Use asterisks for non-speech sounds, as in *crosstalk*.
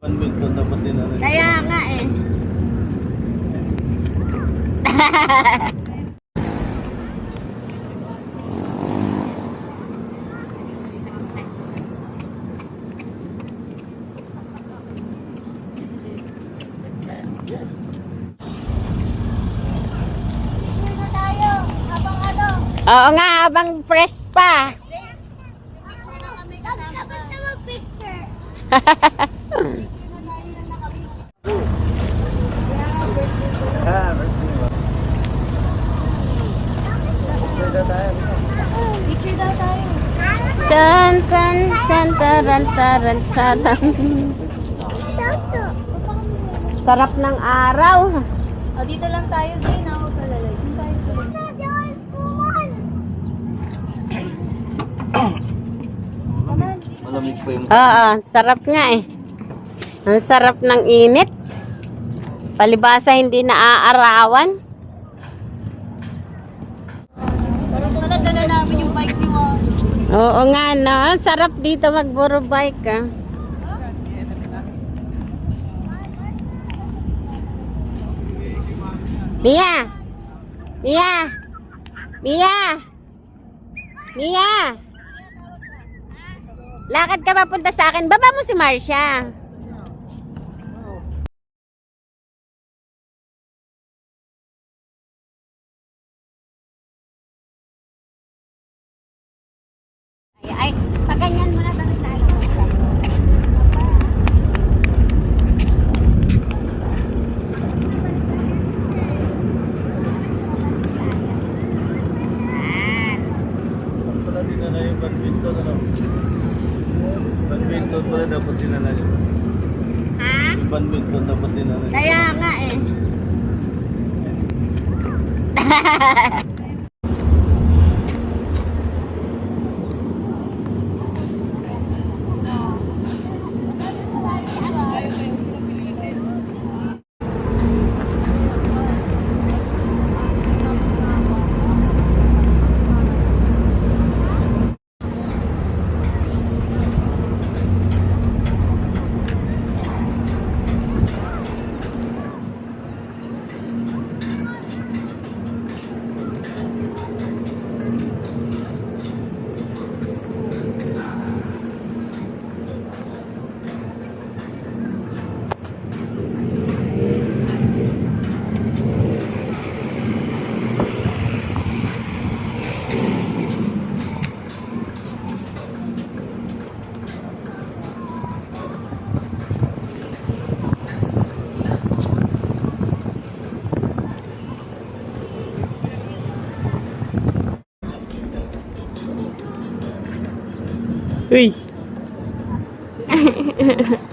Badminton dapat din ano. Kaya nga eh. Oo nga, habang fresh pa. Picture na tayo. *laughs* Tan tan tan taran taran taran. Sarap ng araw. O, dito lang tayo, Zay. Ako palalay. Dito tayo sa Malamig pa yung Oo, sarap nga eh. Ang sarap ng init. Palibasa hindi naaarawan. Parang pala dala namin yung bike Juan. Oo nga no, sarap dito magburo bike ah. Mia! Mia! Mia! Mia! Lakad ka papunta sa akin. Baba mo si Marcia. Pala dinala yung badminton ano. Badminton pala dapat dinala yung Ha? yung badminton dapat dinala. Kaya nga eh. *laughs* Uy! *laughs*